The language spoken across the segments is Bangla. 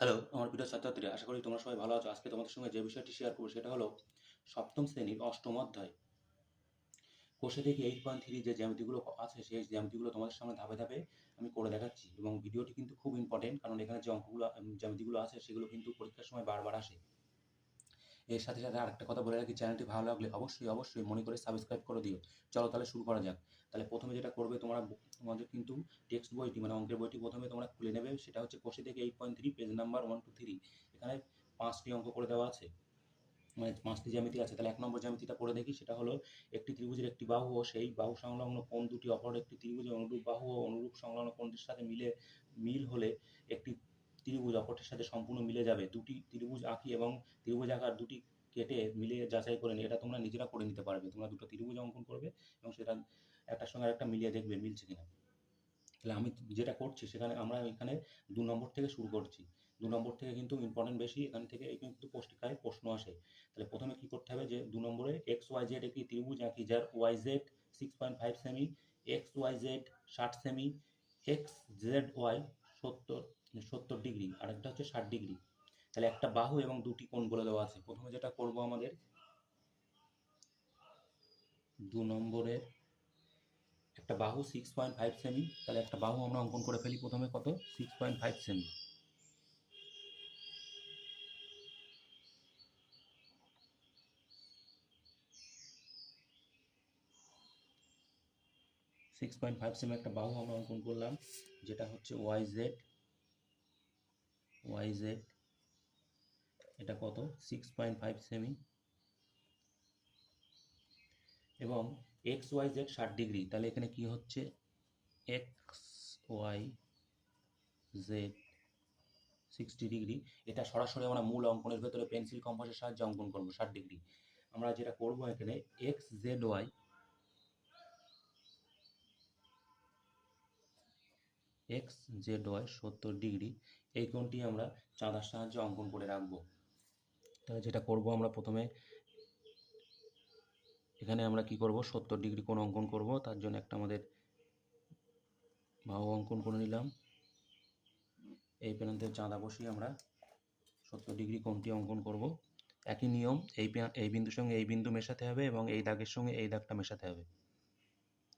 হ্যালো আমার প্রিয় ছাত্রছাত্রীরা, আশা করি তোমরা সবাই ভালো আছো। আজকে তোমাদের সঙ্গে যে বিষয়টি শেয়ার করব সেটা হলো সপ্তম শ্রেণির অষ্টম অধ্যায়। কোষে থেকে এইট পয়েন্ট থ্রি যে জ্যামিতিগুলো আছে, সেই জ্যামিতিগুলো তোমাদের সামনে ধাপে ধাপে আমি করে দেখাচ্ছি। এবং ভিডিওটি কিন্তু খুব ইম্পর্টেন্ট কারণ এখানে যে অঙ্কগুলো জ্যামিতিগুলো আছে, সেগুলো কিন্তু পরীক্ষার সময় বারবার আসে। এর সাথে সাথে আরেকটা কথা বলে রাখি চ্যানেলটি ভালো লাগলে অবশ্যই অবশ্যই মনে করে সাবস্ক্রাইব করে দিও। চলো তাহলে শুরু করা যাক। তাহলে প্রথমে যেটা করবে তোমরা, তোমাদের কিন্তু টেক্সট বইটি মানে অঙ্কের বইটি প্রথমে তোমরা খুলে নেবে। সেটা হচ্ছে কোষে থেকে eight point three page number one two three এখানে পাঁচটি অঙ্ক করে দেওয়া আছে। মানে পাঁচটি জ্যামিতি আছে। তাহলে এক নম্বর জ্যামিতিটা করে দেখি। সেটা হলো একটি ত্রিভুজের একটি বাহু ও সেই বাহু সংলগ্ন কোণ দুটি, অপর একটি ত্রিভুজের অনুরূপ বাহু ও অনুরূপ সংলগ্ন কোণটির সাথে মিলে, মিল হলে একটি ত্রিভুজ অপরটির সাথে সম্পূর্ণ মিলে যাবে। দুটি ত্রিভুজ আঁকি এবং ত্রিভুজ আকার দুটি কেটে মিলে যাচাই করে নিই এটা তোমরা নিজেরা করে নিতে পারবে। তোমরা দুটো ত্রিভুজ অঙ্কন করবে এবং সেটা একটার সঙ্গে একটা মিলিয়ে দেখবে, মিলছে কিনা। তাহলে আমি যেটা করছি, সেখানে আমরা এখানে দু নম্বর থেকে শুরু করছি। দু নম্বর থেকে কিন্তু ইম্পর্টেন্ট বেশি, এখান থেকে কিন্তু পরীক্ষায় প্রশ্ন আসে। তাহলে প্রথমে কি করতে হবে যে, দু নম্বরে এক্স ওয়াই জেড একটি ত্রিভুজ আঁকি, যার Y Z six point five semi X Y Z ষাট সেমি এক্স জেড ওয়াই সত্তর সত্তর ডিগ্রি আর একটা হচ্ছে ষাট ডিগ্রি তাহলে একটা বাহু এবং দুটি কোণ বলে দেওয়া আছে। প্রথমে যেটা করব আমাদের, দু নম্বরের একটা বাহু সিক্স পয়েন্ট ফাইভ সেমি তাহলে একটা বাহু আমরা অঙ্কন করে ফেলি প্রথমে কত? Six point five semi six point five semi একটা বাহু আমরা অঙ্কন করলাম, যেটা হচ্ছে ওয়াই জেড ওয়াই জেড এটা কত? সিক্স পয়েন্ট ফাইভ সেমি এবং এক্স ওয়াই জেড ষাট ডিগ্রি, তাহলে এখানে কি হচ্ছে? X Y Z sixty degree. এটা সরাসরি আমরা মূল অঙ্কনের ভেতরে পেন্সিল কম্পাসের সাহায্যে অঙ্কন করব, ষাট ডিগ্রি। আমরা যেটা করব এখানে X Z Y X Z Y সত্তর ডিগ্রি। এই কোণটি আমরা চাঁদার সাহায্যে অঙ্কন করে রাখব। তাহলে যেটা করব আমরা প্রথমে এখানে আমরা কি করব? সত্তর ডিগ্রি কোণ অঙ্কন করব। তার জন্য একটা আমাদের বাহু অঙ্কন করে নিলাম। এই প্রান্তে চাঁদা বসিয়ে আমরা সত্তর ডিগ্রি কোণটি অঙ্কন করব। একই নিয়ম, এই এই বিন্দুর সঙ্গে এই বিন্দু মেশাতে হবে এবং এই দাগের সঙ্গে এই দাগটা মেশাতে হবে।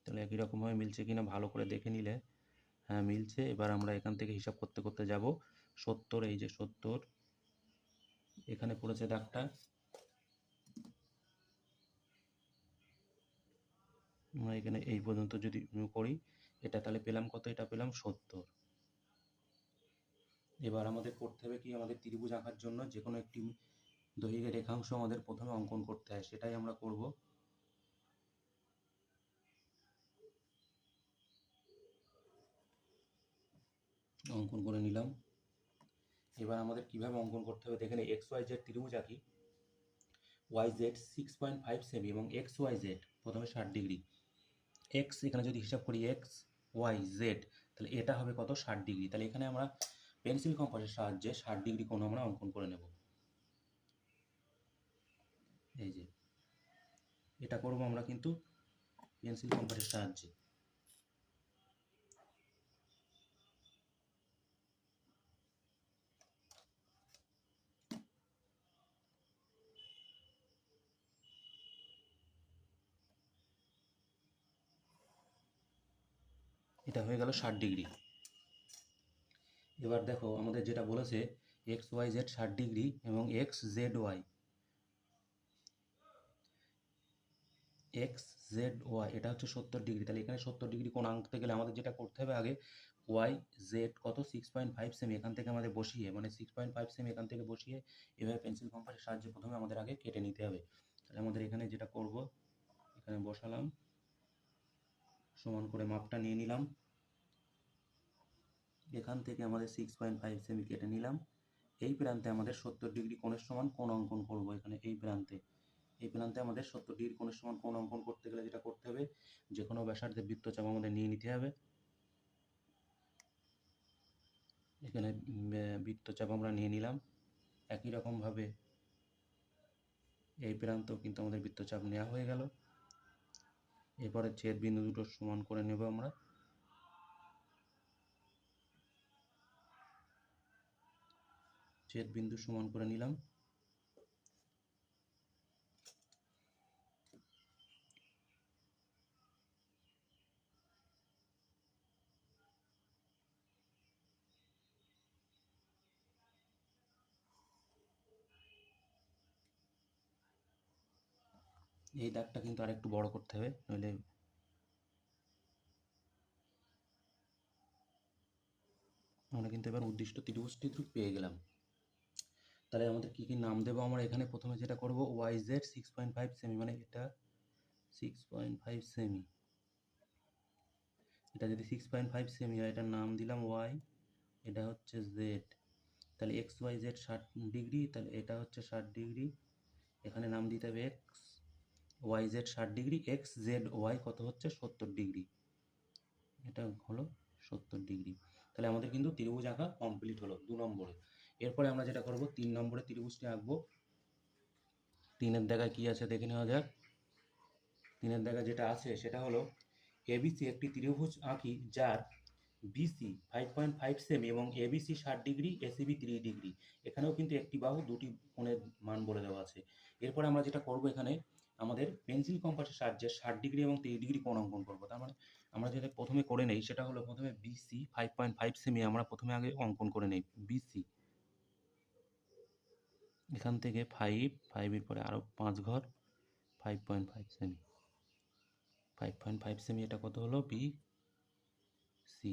তাহলে একই রকমভাবে মিলছে কিনা ভালো করে দেখে নিলে হ্যাঁ মিলছে। এবার আমরা এখান থেকে হিসাব করতে করতে যাব। সত্তর, এই যে সত্তর, এখানে পড়েছে দাগটা। আমরা এখানে এই পর্যন্ত যদি করি, এটা তাহলে পেলাম কত? এটা পেলাম সত্তর। এবার আমাদের করতে হবে কি? আমাদের ত্রিভুজ আঁকার জন্য যে কোনো একটি দৈর্ঘ্যের রেখাংশ আমাদের প্রথমে অঙ্কন করতে হয়। সেটাই আমরা করব। অঙ্কন করে নিলাম। এবার আমাদের কীভাবে অঙ্কন করতে হবে দেখেন এক্স ওয়াই জেড ত্রিভুজ আঁকি Y Z six point five semi এবং এক্স ওয়াই জেড প্রথমে ষাট ডিগ্রি। এক্স এখানে যদি হিসাব করি এক্স ওয়াই জেড তাহলে এটা হবে কত? ষাট ডিগ্রি। তাহলে এখানে আমরা পেন্সিল কম্পাসের সাহায্যে ষাট ডিগ্রি কোণ আমরা অঙ্কন করে নেব। এই যে, এটা করব আমরা কিন্তু পেন্সিল কম্পাসের সাহায্যে। এটা হয়ে গেল ষাট ডিগ্রি। এবার দেখো আমাদের যেটা বলেছে, এক্স ওয়াই জেড ষাট ডিগ্রি এবং X Z Y. X Z Y, এটা হচ্ছে সত্তর ডিগ্রি। তাহলে এখানে সত্তর ডিগ্রি কোণ আঁকতে গেলে আমাদের যেটা করতে হবে আগে, ওয়াই জেড কত? সিক্স পয়েন্ট ফাইভ সেমি, এখান থেকে আমাদের বসিয়ে মানে সিক্স পয়েন্ট ফাইভ সেমি এখান থেকে বসিয়ে, এভাবে পেন্সিল কম্পাসের সাহায্যে প্রথমে আমাদের আগে কেটে নিতে হবে। তাহলে আমাদের এখানে যেটা করব, এখানে বসালাম। সমান করে মাপটা নিয়ে নিলাম। এখান থেকে আমাদের সিক্স পয়েন্ট ফাইভ সেমি কেটে নিলাম। এই প্রান্তে আমাদের সত্তর ডিগ্রি কোণের সমান কোণ অঙ্কন করব এখানে, এই প্রান্তে। এই প্রান্তে আমাদের সত্তর ডিগ্রি কোণের সমান কোণ অঙ্কন করতে গেলে যেটা করতে হবে, যে কোনো ব্যাসার্ধের বৃত্তচাপ আমাদের নিয়ে নিতে হবে। এখানে বৃত্তচাপ আমরা নিয়ে নিলাম। একই রকমভাবে এই প্রান্তেও কিন্তু আমাদের বৃত্তচাপ নেওয়া হয়ে গেল। এরপরে ছেদ বিন্দু দুটো সমান করে নেব আমরা। ছেদ বিন্দু সমান করে নিলাম। এই দাগটা কিন্তু আর একটু বড় করতে হবে, নইলে আমরা কিন্তু এবার উদ্দিষ্ট ত্রিভুজটি পেয়ে গেলাম। তাহলে আমাদের কি কি নাম দেবো? আমরা এখানে প্রথমে যেটা করব Y Z six point five semi মানে এটা সিক্স পয়েন্ট ফাইভ সেমি এটা যদি সিক্স পয়েন্ট ফাইভ সেমি হয়, এটার নাম দিলাম ওয়াই এটা হচ্ছে জেড তাহলে এক্স ওয়াই জেড ষাট ডিগ্রি, তাহলে এটা হচ্ছে ষাট ডিগ্রি। এখানে নাম দিতে হবে এক্স ওয়াই জেড ষাট ডিগ্রি এক্স জেড ওয়াই কত হচ্ছে? সত্তর ডিগ্রি। এটা হলো সত্তর ডিগ্রি। তাহলে আমাদের কিন্তু ত্রিভুজ আঁকা কমপ্লিট হলো দু নম্বরে। এরপরে আমরা যেটা করব, তিন নম্বরে ত্রিভুজটি আঁকবো। তিনের দেখায় কি আছে দেখে নেওয়া যাক। তিনের জায়গায় যেটা আছে সেটা হলো এবিসি একটি ত্রিভুজ আঁকি যার BC five point five semi এবং এবিসি ষাট ডিগ্রি এসিবি ত্রিশ ডিগ্রি। এখানেও কিন্তু একটি বাহু, দুটি কোণের মান বলে দেওয়া আছে। এরপরে আমরা যেটা করব এখানে আমাদের পেন্সিল কম্পাসের সাহায্যে ষাট ডিগ্রি এবং তিরিশ ডিগ্রি কোণ অঙ্কন করব। তার মানে আমরা যেটা প্রথমে করে নেই, সেটা হলো প্রথমে বিসি ফাইভ পয়েন্ট ফাইভ সেমি আমরা প্রথমে আগে অঙ্কন করে নেই বিসি এখান থেকে ফাইভ ফাইভের পরে আরও পাঁচ ঘর ফাইভ পয়েন্ট ফাইভ সেমি ফাইভ পয়েন্ট ফাইভ সেমি এটা কত হলো? বি সি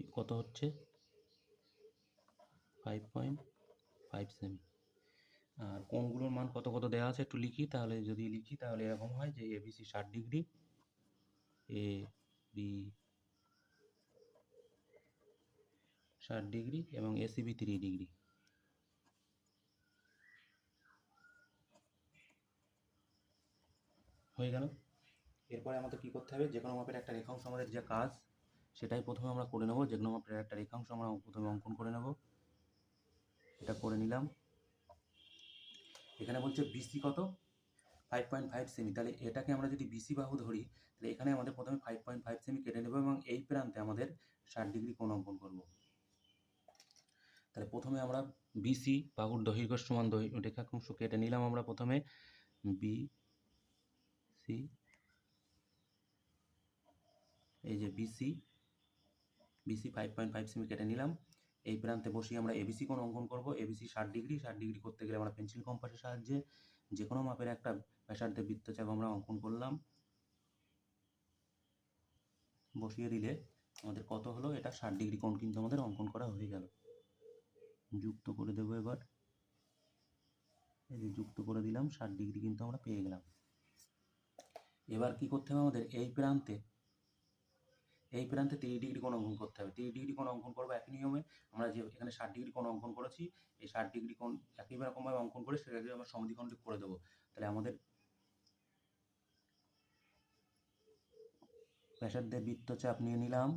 কত হচ্ছে? ফাইভ পয়েন্ট ফাইভ সেমি আর কোনগুলোর মান কত কত দেওয়া আছে একটু লিখি, তাহলে যদি লিখি তাহলে এরকম হয় যে এবিসি ষাট ডিগ্রি এ বি ষাট ডিগ্রি এবং এসিবি তিরিশ ডিগ্রি। হয়ে গেল? এরপরে আমাদের কী করতে হবে? যে কোনো মাপের একটা রেখাংশ আমাদের যে কাজ, সেটাই প্রথমে আমরা করে নেব। যে কোনো মাপের একটা রেখাংশ আমরা প্রথমে অঙ্কন করে নেব। এটা করে নিলাম। এখানে বলছে বিসি কত? ফাইভ পয়েন্ট ফাইভ সেমি তাহলে এটাকে আমরা যদি বিসি বাহু ধরি, তাহলে এখানে আমাদের প্রথমে ফাইভ পয়েন্ট ফাইভ সেমি কেটে নেব এবং এই প্রান্তে আমাদের ষাট ডিগ্রি কোণ অঙ্কন করব। তাহলে প্রথমে আমরা বিসি বাহুর দৈর্ঘ্য সমান রেখাংশ কেটে নিলাম আমরা প্রথমে। বি সি এই যে BC BC five point five semi কেটে নিলাম। এই প্রান্তে বসিয়ে আমরা এবিসি কোণ অঙ্কন করব। এবিসি ষাট ডিগ্রি ষাট ডিগ্রি করতে গেলে আমরা পেন্সিল কম্পাসের সাহায্যে যে কোনো মাপের একটা ব্যাসার্ধের বৃত্তচাপ আমরা অঙ্কন করলাম। বসিয়ে দিলে আমাদের কত হলো? এটা ষাট ডিগ্রি কোণ কিন্তু আমাদের অঙ্কন করা হয়ে গেল। যুক্ত করে দেবো এবার। এই যে যুক্ত করে দিলাম, ষাট ডিগ্রি কিন্তু আমরা পেয়ে গেলাম। এবার কি করতে হবে আমাদের? এই প্রান্তে এই প্রান্তে তিরিশ ডিগ্রি কোণ অঙ্কন করতে হবে। তিরিশ ডিগ্রি কোণ অঙ্কন করব একই নিয়মে। আমরা যে এখানে ষাট ডিগ্রি কোণ অঙ্কন করেছি, এই ষাট ডিগ্রি কোণ একই রকমভাবে অঙ্কন করে সেটাকে আমরা সমদ্বিখণ্ডে করে দেবো। তাহলে আমাদের ব্যাসার্ধের বৃত্তচাপ নিয়ে নিলাম।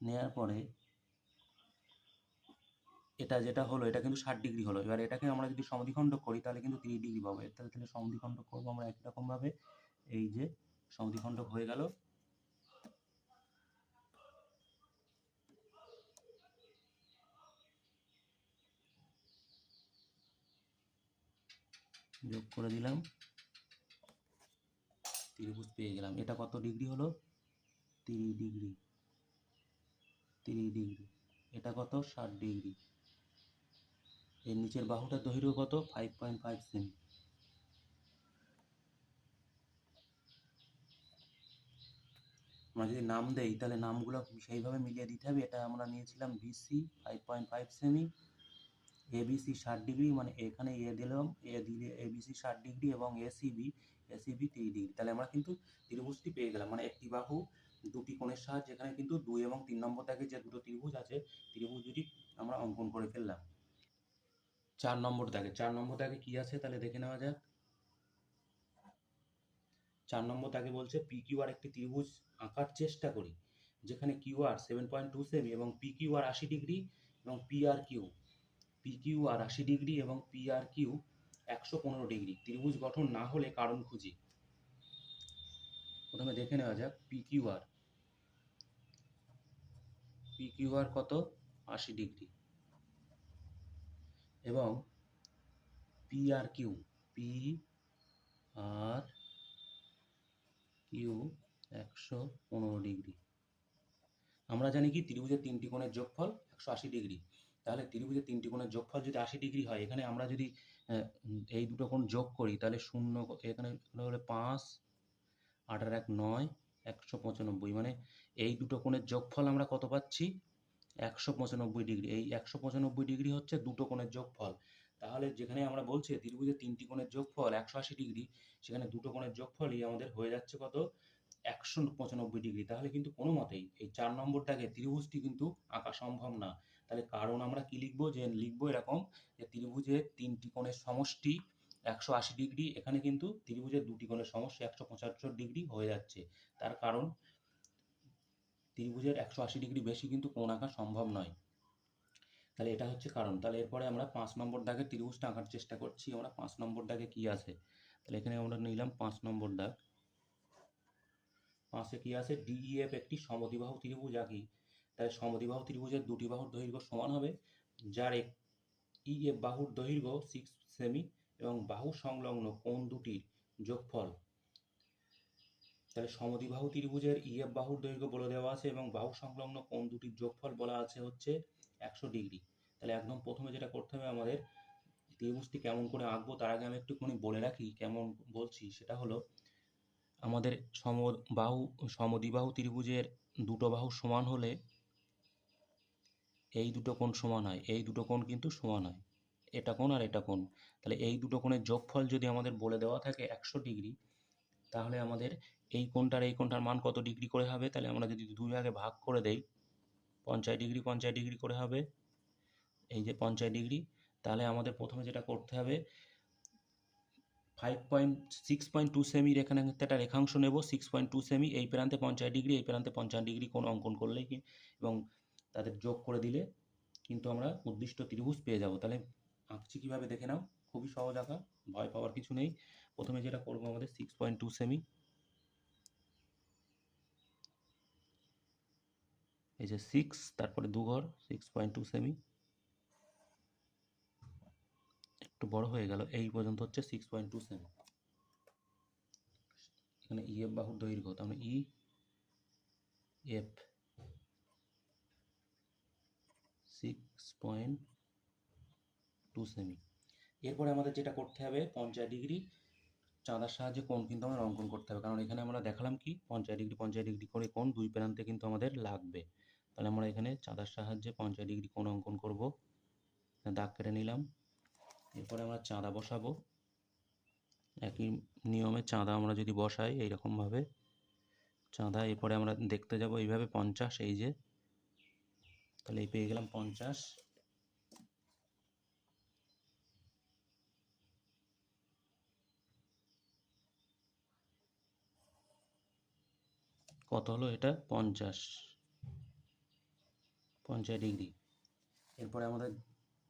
নেওয়ার পরে এটা যেটা হলো, এটা কিন্তু ষাট ডিগ্রি হলো। এবার এটাকে আমরা যদি সমদ্বিখণ্ড করি, তাহলে কিন্তু তিরিশ ডিগ্রি পাবো। তাহলে তাহলে সমদ্বিখণ্ড করব আমরা একই রকমভাবে। এই যে সমদ্বিখণ্ডক হয়ে গেল। যোগ করে দিলাম। ত্রিভুজ পেয়ে গেলাম। এটা কত ডিগ্রি হলো? তিরিশ ডিগ্রি। তিরিশ ডিগ্রি। এটা কত? ষাট ডিগ্রি। এর নিচের বাহুটার দৈর্ঘ্য কত? ফাইভ পয়েন্ট ফাইভ সেমি আমরা যদি নাম দেই, তাহলে নামগুলো সেইভাবে মিলিয়ে দিতে হবে। এটা আমরা নিয়েছিলাম বিসি ফাইভ পয়েন্ট ফাইভ সেমি এবিসি ষাট ডিগ্রি মানে এখানে এ দিলাম এ দিলে এবিসি ষাট ডিগ্রি এবং এসিবি এসিবি তিরিশ ডিগ্রি তাহলে আমরা কিন্তু ত্রিভুজটি পেয়ে গেলাম। মানে একটি বাহু, দুটি কোণের সাহায্যে এখানে কিন্তু দুই এবং তিন নম্বর দাগে যে দুটো ত্রিভুজ আছে, ত্রিভুজ দুটি আমরা অঙ্কন করে ফেললাম। চার নম্বর দাগে চার নম্বর দাগে কি আছে তাহলে দেখে নেওয়া যাক। চার নম্বর দাগে বলছে পি কিউ আর একটি ত্রিভুজ আঁকার চেষ্টা করি, যেখানে Q R seven point two semi এবং পি কিউ আর আশি ডিগ্রি এবং P R Q P Q R আশি ডিগ্রি এবং পি কিউ একশো পনেরো ডিগ্রি। ত্রিভুজ গঠন না হলে কারণ খুঁজি। প্রথমে দেখে নেওয়া যাক P Q R P Q R কত? আশি ডিগ্রি। এবং P Q P R Q একশো পনেরো ডিগ্রি। আমরা জানি কি? ত্রিভুজের তিনটি কোণের যোগফল একশো আশি ডিগ্রি। তাহলে ত্রিভুজের তিনটি কোণের যোগফল যদি আশি ডিগ্রি হয়, এখানে আমরা যদি এই দুটো কোণ যোগ করি, তাহলে শূন্য এখানে হলে পাঁচ, আট আর এক নয়, একশো পঁচানব্বই। মানে এই দুটো কোণের যোগফল আমরা কত পাচ্ছি? একশো পঁচানব্বই ডিগ্রি। এই একশো পঁচানব্বই ডিগ্রি হচ্ছে দুটো কোণের যোগফল। তাহলে যেখানে আমরা বলছি ত্রিভুজের তিনটি কোণের যোগফল একশো আশি ডিগ্রি, সেখানে দুটো কোণের যোগফলই আমাদের হয়ে যাচ্ছে কত? একশো পঁচানব্বই ডিগ্রি। তাহলে কিন্তু কোনো মতেই এই চার নম্বর দাগে ত্রিভুজটি কিন্তু আঁকা সম্ভব না। তাহলে কারণ আমরা কি লিখব? যে লিখব এরকম যে ত্রিভুজের তিনটি কোণের সমষ্টি একশো আশি ডিগ্রি, এখানে কিন্তু ত্রিভুজের দুটি কোণের সমষ্টি একশো পঁচাত্তর ডিগ্রি হয়ে যাচ্ছে। তার কারণ ত্রিভুজের একশো আশি ডিগ্রি বেশি কিন্তু কোণ আঁকা সম্ভব নয়। তাহলে এটা হচ্ছে কারণ। তাহলে এরপরে আমরা পাঁচ নম্বর দাগে ত্রিভুজটা আঁকার চেষ্টা করছি। আমরা পাঁচ নম্বর দাগে কি আছে? তাহলে এখানে আমরা নিলাম পাঁচ নম্বর দাগ পাঁচে কি আছে? ডিইএফ একটি সমদ্বিবাহু ত্রিভুজ আঁকি। তাই সমদ্বিবাহু ত্রিভুজের দুটি বাহুর দৈর্ঘ্য সমান হবে, যার ইএফ বাহুর দৈর্ঘ্য সিক্স সেমি এবং বাহু সংলগ্ন কোণ দুটির যোগফল। তাহলে সমদ্বিবাহু ত্রিভুজের ইএফ বাহুর দৈর্ঘ্য বলে দেওয়া আছে এবং বাহু সংলগ্ন কোণ দুটির যোগফল বলা আছে হচ্ছে একশো ডিগ্রি। তাহলে একদম প্রথমে যেটা করতে হবে আমাদের, ত্রিভুজটি কেমন করে আঁকবো তার আগে আমি একটুখানি বলে রাখি, কেমন বলছি সেটা হলো আমাদের সম বাহু সমদ্বিবাহু ত্রিভুজের দুটো বাহু সমান হলে এই দুটো কোণ সমান হয়, এই দুটো কোণ কিন্তু সমান হয়। এটা কোণ আর এটা কোণ। তাহলে এই দুটো কোণের যোগফল যদি আমাদের বলে দেওয়া থাকে একশো ডিগ্রি, তাহলে আমাদের এই কোণটার এই কোণটার মান কত ডিগ্রি করে হবে? তাহলে আমরা যদি দুই ভাগে ভাগ করে দেই, পঞ্চাশ ডিগ্রি পঞ্চাশ ডিগ্রি করে হবে। এই যে পঞ্চাশ ডিগ্রি, তাহলে আমাদের প্রথমে যেটা করতে হবে five point six point two সেমির এখানে একটা রেখাংশ নেব সিক্স পয়েন্ট টু সেমি এই প্রান্তে পঞ্চাশ ডিগ্রি, এই প্রান্তে পঞ্চাশ ডিগ্রি কোণ অঙ্কন করলেই কি, এবং তাদের যোগ করে দিলে কিন্তু আমরা উদ্দিষ্ট ত্রিভুজ পেয়ে যাব। তাহলে আঁকছি কীভাবে দেখে নাও, খুবই সহজ আঁকা, ভয় পাওয়ার কিছু নেই। প্রথমে যেটা করব আমাদের সিক্স পয়েন্ট টু সেমি এই যে সিক্স তারপরে দু ঘর সিক্স পয়েন্ট টু সেমি একটু বড় হয়ে গেল, এই পর্যন্ত হচ্ছে সিক্স পয়েন্ট টু সেমি এখানে ই এফ বাহুর দৈর্ঘ্য মানে E F six point two semi এরপরে আমাদের যেটা করতে হবে, পঞ্চাশ ডিগ্রি চাঁদার সাহায্যে কোণ কিন্তু আমাদের অঙ্কন করতে হবে, কারণ এখানে আমরা দেখালাম কি, পঞ্চাশ ডিগ্রি পঞ্চাশ ডিগ্রি করে কোণ দুই প্রান্তে কিন্তু আমাদের লাগবে। তাহলে আমরা এখানে চাঁদার সাহায্যে পঞ্চাশ ডিগ্রি কোণ অঙ্কন করব। দাগ কেটে নিলাম। এরপরে আমরা চাঁদা বসাবো। একই নিয়মে চাঁদা আমরা যদি বসাই, এইরকমভাবে চাঁদা। এরপরে আমরা দেখতে যাব এইভাবে পঞ্চাশ, এই যে। তাহলে এই পেয়ে গেলাম পঞ্চাশ। কত হলো এটা? পঞ্চাশ। পঞ্চাশ ডিগ্রি। এরপরে আমাদের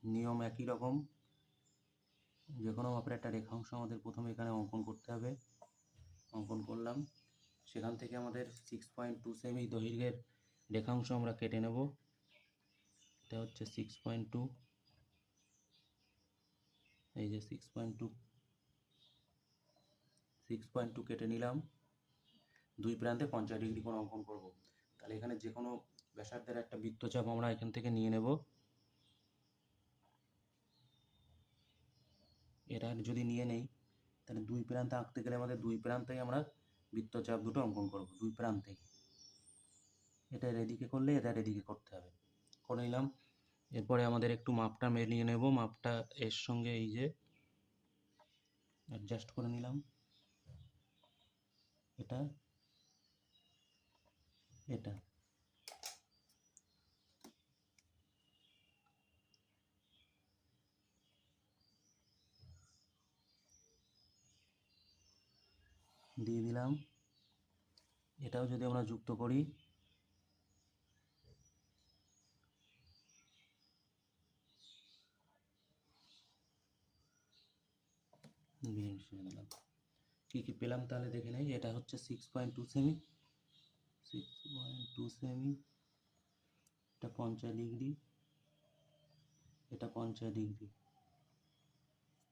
নিয়ম একই রকম। যে কোনো মাপের একটা রেখাংশ আমাদের প্রথমে এখানে অঙ্কন করতে হবে। অঙ্কন করলাম। সেখান থেকে আমাদের সিক্স পয়েন্ট টু সেমি দৈর্ঘ্যের রেখাংশ আমরা কেটে নেব। এটা হচ্ছে সিক্স পয়েন্ট টু এই যে six point two six point two কেটে নিলাম। দুই প্রান্তে পঞ্চাশ ডিগ্রি কোণ অঙ্কন করব। তাহলে এখানে যে কোনো ব্যাসার্ধের একটা বৃত্তচাপ আমরা এখান থেকে নিয়ে নেব। এটা যদি নিয়ে নেই, তাহলে দুই প্রান্তে আঁকতে গেলে আমাদের দুই প্রান্তেই আমরা বৃত্তচাপ দুটো অঙ্কন করব, দুই প্রান্তেই। এটা এদিকে করলে এটা এদিকে করতে হবে। করে নিলাম। এরপরে আমাদের একটু মাপটা মিলিয়ে নেব। মাপটা এর সঙ্গে এই যে অ্যাডজাস্ট করে নিলাম। এটা এটা। দিয়ে দিলাম। এটাও যদি আমরা যুক্ত করি, কী কী পেলাম তাহলে দেখে নেই, এটা হচ্ছে সিক্স পয়েন্ট টু সেমি সিক্স পয়েন্ট টু সেমি এটা পঞ্চাশ ডিগ্রি, এটা পঞ্চাশ ডিগ্রি।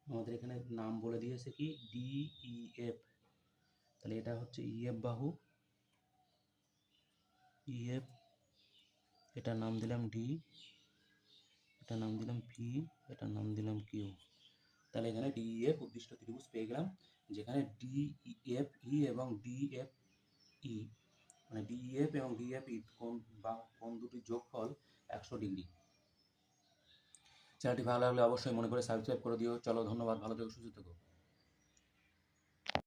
আমাদের এখানে নাম বলে দিয়েছে কি? ডি ই এফ তাহলে এটা হচ্ছে ইএফ বাহু। ইএফ, এটার নাম দিলাম ডি, এটার নাম দিলাম পি, এটার নাম দিলাম কিউ। তাহলে এখানে ডিএফ উদ্দিষ্ট ত্রিভুজ পেয়ে গেলাম, যেখানে ডিএফ ই এবং ডিএফ ই। মানে ডিএফ এবং ডিএফ ই কোন বা কোন দুটির যোগফল একশো ডিগ্রি। চ্যানেলটি ভালো লাগলে অবশ্যই মনে করে সাবস্ক্রাইব করে দিও। চলো ধন্যবাদ, ভালো থেকো, সুস্থ থেকো।